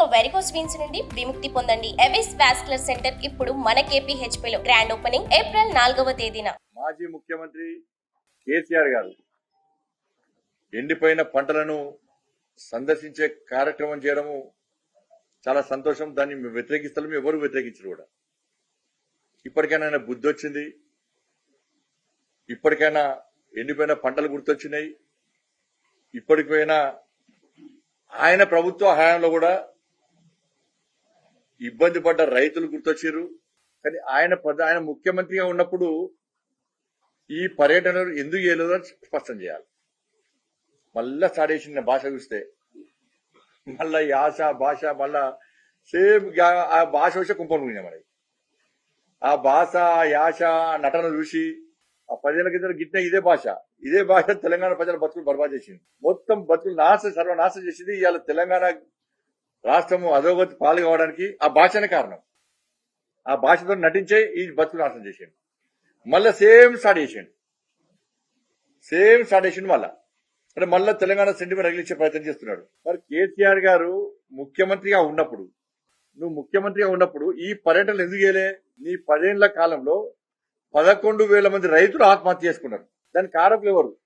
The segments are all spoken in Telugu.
ఇక వెరికోస్ వీన్స్ నుండి విముక్తి పొందండి. ఎవిస్ వాస్కులర్ సెంటర్ ఇప్పుడు మన KPHP లో గ్రాండ్ ఓపెనింగ్ ఏప్రిల్ నాలుగవ తేదీన. మాజీ ముఖ్యమంత్రి కేసీఆర్ గారు ఎండిపోయిన పంటలను సందర్శించే కార్యక్రమం చేయడము చాలా సంతోషం. దాన్ని మేము వ్యతిరేకిస్తాము ఎవరు వ్యతిరేకించరు కూడా. ఇప్పటికైనా ఆయన బుద్ధి వచ్చింది. ఇప్పటికైనా ఎండిపోయిన పంటలు గుర్తొచ్చినాయి. ఇప్పటికైనా ఆయన ప్రభుత్వ హయాంలో కూడా ఇబ్బంది పడ్డ రైతులు గుర్తొచ్చారు కానీ ఆయన ఆయన ముఖ్యమంత్రిగా ఉన్నప్పుడు ఈ పర్యటనలు ఎందుకు చేయలేదో స్పష్టం చేయాలి. మళ్ళా సాడేసిన భాష చూస్తే. మళ్ళా యాస భాష మళ్ళా సేమ్ ఆ భాష వచ్చే కుంపలు పోయినా మనకి. ఆ భాష ఆ యాస నటన చూసి ఆ ప్రజలకి గిట్టిన గిట్ట ఇదే భాష. ఇదే భాష తెలంగాణ ప్రజల బతుకులు బర్బాద్ చేసింది. మొత్తం బతుకులు నాశ సర్వనాశ చేసింది ఇవాళ తెలంగాణ రాష్ట్రము అధోగతి పాలు కావడానికి ఆ భాషనే కారణం. ఆ భాషతో నటించే ఈ బతుకు నాశనం చేసిండు. మళ్ళా సేమ్ స్టార్ట్ చేసిండు. సేమ్ స్టార్ట్ చేసిండు మళ్ళా. అంటే మళ్ళా తెలంగాణ సెంటిమెంట్ రగిలించే ప్రయత్నం చేస్తున్నాడు. మరి కేసీఆర్ గారు ముఖ్యమంత్రిగా ఉన్నప్పుడు నువ్వు ముఖ్యమంత్రిగా ఉన్నప్పుడు ఈ పర్యటనలు ఎందుకు చేయలే? నీ పదేళ్ళ కాలంలో పదకొండు వేల మంది రైతులు ఆత్మహత్య చేసుకున్నారు. దానికి కారకులు ఎవరు?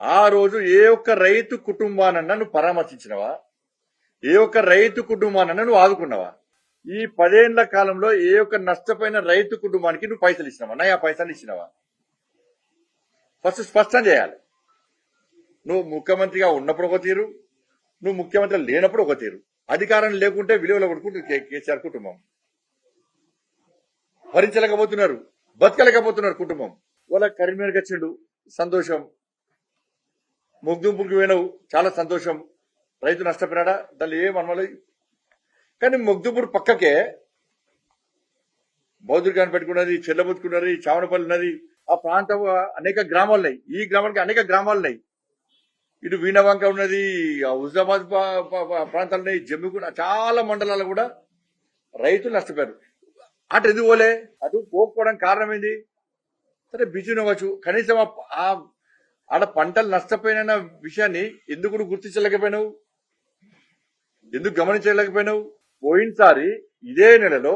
ఆ రోజు ఏ ఒక్క రైతు కుటుంబానన్నా నువ్వు పరామర్శించినవా? ఏ ఒక్క రైతు కుటుంబాన్ని నువ్వు ఆదుకున్నావా? ఈ పదేళ్ళ కాలంలో ఏ ఒక్క నష్టపోయిన రైతు కుటుంబానికి నువ్వు పైసలు ఇచ్చినావా? నా ఆ పైసలు ఇచ్చినావా? ఫస్ట్ స్పష్టం చేయాలి. నువ్వు ముఖ్యమంత్రిగా ఉన్నప్పుడు ఒక తీరు నువ్వు ముఖ్యమంత్రి లేనప్పుడు ఒక తీరు. అధికారం లేకుంటే విలువలు కొడుకుంటుంది కేసీఆర్ కుటుంబం. భరించలేకపోతున్నారు బతకలేకపోతున్నారు కుటుంబం. వాళ్ళ కరీంనగర్కి వచ్చిండు సంతోషం. ముగ్దుంపుకి పోయినావు చాలా సంతోషం. రైతు నష్టపోయినాడా? దాన్ని ఏం అనలేదు కానీ ముగ్దుపూర్ పక్కకే బౌద్ధుడికాన్ని పెట్టుకున్నది చెల్లబుద్దుకున్నది చావనపల్లి ఉన్నది. ఆ ప్రాంతం అనేక గ్రామాలు ఉన్నాయి. ఈ గ్రామానికి అనేక గ్రామాలు ఉన్నాయి. ఇటు వీణవంక ఉన్నది హుజామాబాద్ ప్రాంతాలు ఉన్నాయి. జమ్మిగూడ చాలా మండలాలు కూడా రైతులు నష్టపోయారు. అటు ఎందుకు పోలే? అటు పోకపోవడం కారణం ఏంది? సరే బిజీ అవ్వచ్చు కనీసం ఆ- ఆడ పంటలు నష్టపోయిన విషయాన్ని ఎందుకు గుర్తించలేకపోయినావు? ఎందుకు గమనించలేకపోయినావు? పోయినసారి ఇదే నెలలో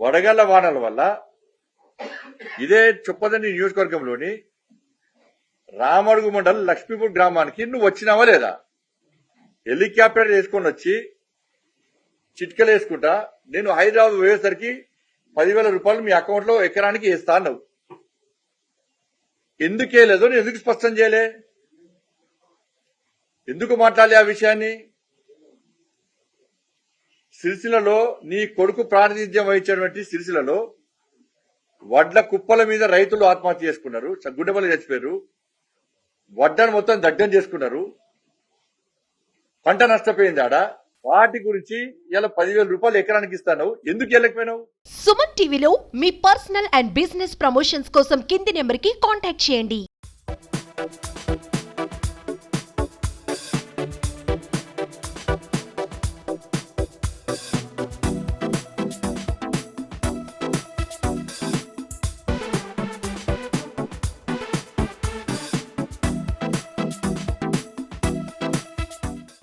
వడగళ్ళ వానల వల్ల ఇదే చొప్పదండి నియోజకవర్గంలోని రామడుగు మండలం లక్ష్మీపూర్ గ్రామానికి నువ్వు వచ్చినావా లేదా? హెలికాప్టర్ వేసుకొని వచ్చి చిట్కలు వేసుకుంటా నేను హైదరాబాద్ పోయేసరికి పదివేల రూపాయలు మీ అకౌంట్లో ఎకరానికి వేస్తా అన్నావు. ఎందుకు వేయలేదో నేను ఎందుకు స్పష్టం చేయలే? ఎందుకు మాట్లాడలే ఆ విషయాన్ని? సిరిసిలలో నీ కొడుకు ప్రాతినిధ్యం వహించినటువంటి సిరిసిలలో వడ్ల కుప్పల మీద రైతులు ఆత్మహత్య చేసుకున్నారు. గుడ్డబల్లి చచ్చిపోయారు. వడ్డను మొత్తం దగ్ధం చేసుకున్నారు. పంట నష్టపోయింది ఆడ. వాటి గురించి ఇలా పదివేల రూపాయలు ఎకరానికి ఇస్తాను ఎందుకు వెళ్ళకపోయినావు సుమన్ టీవీలో మీ పర్సనల్ అండ్ బిజినెస్ ప్రమోషన్స్ కోసం కింది నెంబర్కి కాంటాక్ట్ చేయండి.